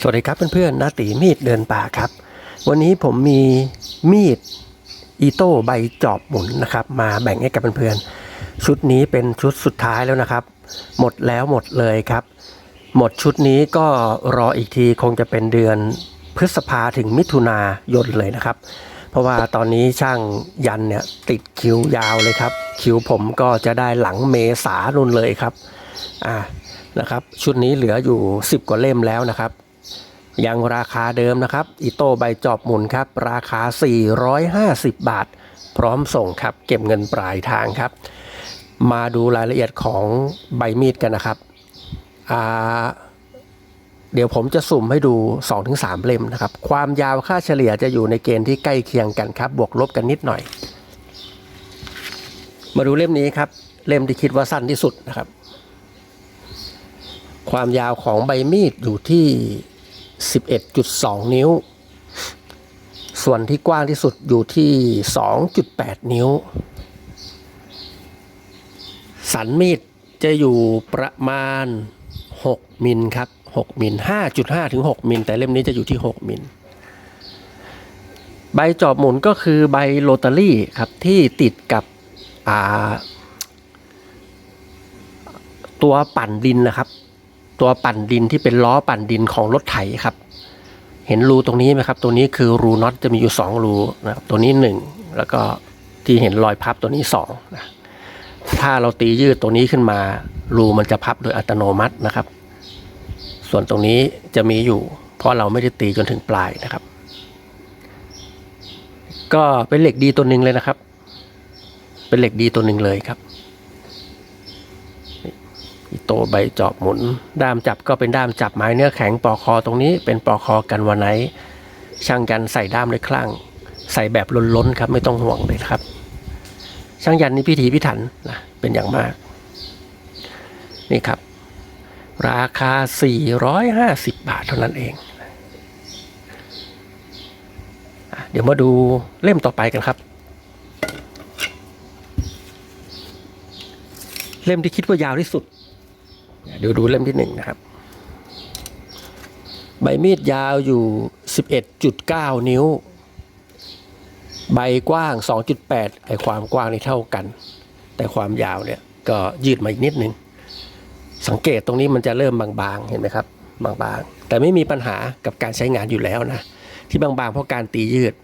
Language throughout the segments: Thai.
สวัสดีครับเพื่อนๆนาตีมีดเดินป่าครับ วันนี้ผมมีมีดอีโต้ใบจอบหมุนนะครับ มาแบ่งให้กับเพื่อนๆชุดนี้เป็นชุดสุดท้ายแล้วนะครับ หมดแล้วหมดเลยครับ หมดชุดนี้ก็รออีกทีคงจะเป็นเดือนพฤษภาถึงมิถุนายนเลยนะครับ เพราะว่าตอนนี้ช่างยันเนี่ยติดคิวยาวเลยครับ คิวผมก็จะได้หลังเมษานุนเลยครับอ่านะครับ ชุดนี้เหลืออยู่ 10 กว่าเล่มแล้วนะครับ ยังราคาเดิมนะครับอีโต้ใบจอบหมุนครับ ราคา 450 บาท พร้อมส่งครับ เก็บเงินปลายทางครับ มาดูรายละเอียดของใบมีดกันนะครับ เดี๋ยวผมจะสุ่มให้ดู 2-3 เล่มนะครับ ความยาวค่าเฉลี่ยจะอยู่ในเกณฑ์ที่ใกล้เคียงกันครับ บวกลบกันนิดหน่อย มาดูเล่มนี้ครับ เล่มที่คิดว่าสั้นที่สุดนะครับ ความยาวของใบมีดอยู่ที่ 11.2 นิ้ว ส่วนที่กว้างที่สุดอยู่ที่ 2.8 นิ้ว สันมีดจะอยู่ประมาณ 6 มิลครับ 6 มิล 5.5 ถึง 6 มิล แต่เล่มนี้จะอยู่ที่ 6 มิล ใบจอบหมุนก็คือใบโรตารี่ครับ ที่ติดกับตัวปั่นดินนะครับ ตัวปั่นดินที่เป็นล้อปั่นดินของรถไถครับ เห็นรูตรงนี้ไหมครับ ตัวนี้คือรูน็อตจะมีอยู่ 2 รูนะครับตัวนี้ 1 แล้วก็ที่เห็นรอยพับตัวนี้2นะถ้าเราตียืดตัวนี้ขึ้นมา รูมันจะพับโดยอัตโนมัตินะครับ ส่วนตรงนี้จะมีอยู่ เพราะเราไม่ได้ตีจนถึงปลายนะครับ ก็เป็นเหล็กดีตัวหนึ่งเลยนะครับ เป็นเหล็กดีตัวหนึ่งเลยครับ โตใบจอบหมุน ด้ามจับก็เป็นด้ามจับไม้เนื้อแข็งปอกคอตรงนี้เป็นปอกคอกันวันไหน ช่างยันใส่ด้ามด้วยคลั่ง ใส่แบบล้นๆครับไม่ต้องห่วงเลยครับ ช่างยันนี่พิถีพิถันนะเป็นอย่างมาก นี่ครับ ราคา 450 บาทเท่านั้นเองเดี๋ยวมาดูเล่มต่อไปกันครับ เล่มที่คิดว่ายาวที่สุด ดี๋ยวดูเล่มที่หนึ่งนะครับ ใบมีดยาวอยู่ 11.9 นิ้ว ใบกว้าง 2.8ไอความกว้างนี่เท่ากัน แต่ความยาวเนี่ยก็ยืดมาอีกนิดนึง สังเกตตรงนี้มันจะเริ่มบางๆ เห็นไหมครับ บางๆ แต่ไม่มีปัญหากับการใช้งานอยู่แล้วนะ ที่บางๆ เพราะการตียืด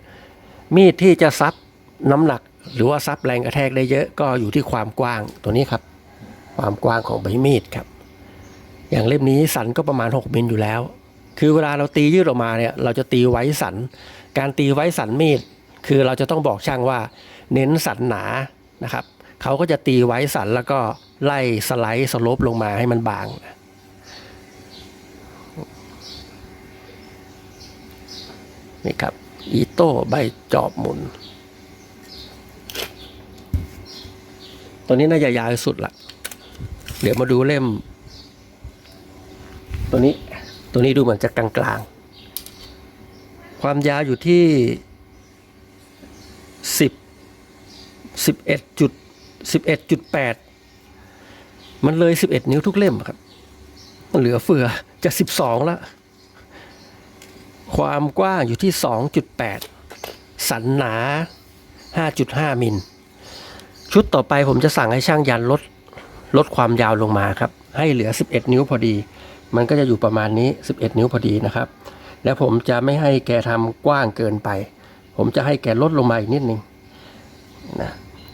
มีดที่จะซับน้ำหนักหรือว่าซับแรงกระแทกได้เยอะก็อยู่ที่ความกว้างตัวนี้ครับ ความกว้างของใบมีดครับ อย่างเล่มนี้สันก็ประมาณ 6 มิลอยู่แล้ว คือเวลาเราตียืดออกมาเนี่ยเราจะตีไว้สัน การตีไว้สันมีด คือเราจะต้องบอกช่างว่า เน้นสันหนานะครับเขาก็จะตีไว้สันแล้วก็ไล่สไลด์สโลปลงมาให้มันบางนี่ครับ อีโต้ใบจอบหมุน ตัวนี้น่าจะยาวสุดละ เดี๋ยวมาดูเล่ม ตัวนี้ตัวนี้ดูเหมือนจะกลางๆ ความยาวอยู่ที่สิบสิบเอ็ดจุดสิบเอ็ดจุดแปดมันเลยสิบเอ็ดนิ้วทุกเล่มครับ เหลือเฟือจะสิบสองละความกว้างอยู่ที่สองจุดแปดสันหนาห้าจุดห้ามิล ชุดต่อไปผมจะสั่งให้ช่างยันลดลดความยาวลงมาครับ ให้เหลือ 11 นิ้วพอดี มันก็จะอยู่ประมาณนี้ 11 นิ้วพอดีนะครับ แล้วผมจะไม่ให้แกทำกว้างเกินไป ผมจะให้แกลดลงมาอีกนิดนึงนะ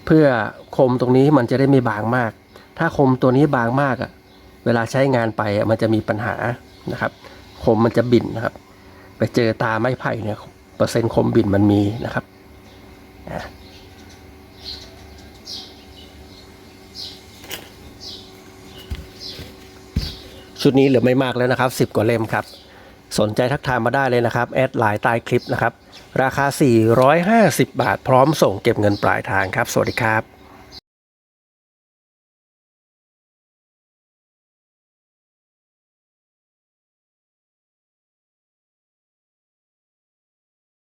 เพื่อคมตรงนี้มันจะได้ไม่บางมาก ถ้าคมตัวนี้บางมากอะเวลาใช้งานไปอะมันจะมีปัญหานะครับ คมมันจะบินนะครับ ไปเจอตาไม้ไผ่เนี่ยเปอร์เซ็นต์คมบินมันมีนะครับอะ ชุดนี้เหลือไม่มากแล้วนะครับ 10 กว่าเล่มครับ สนใจทักทายมาได้เลยนะครับ แอดไลน์ใต้คลิปนะครับ ราคา 450 บาท พร้อมส่งเก็บเงินปลายทางครับ สวัสดีครับ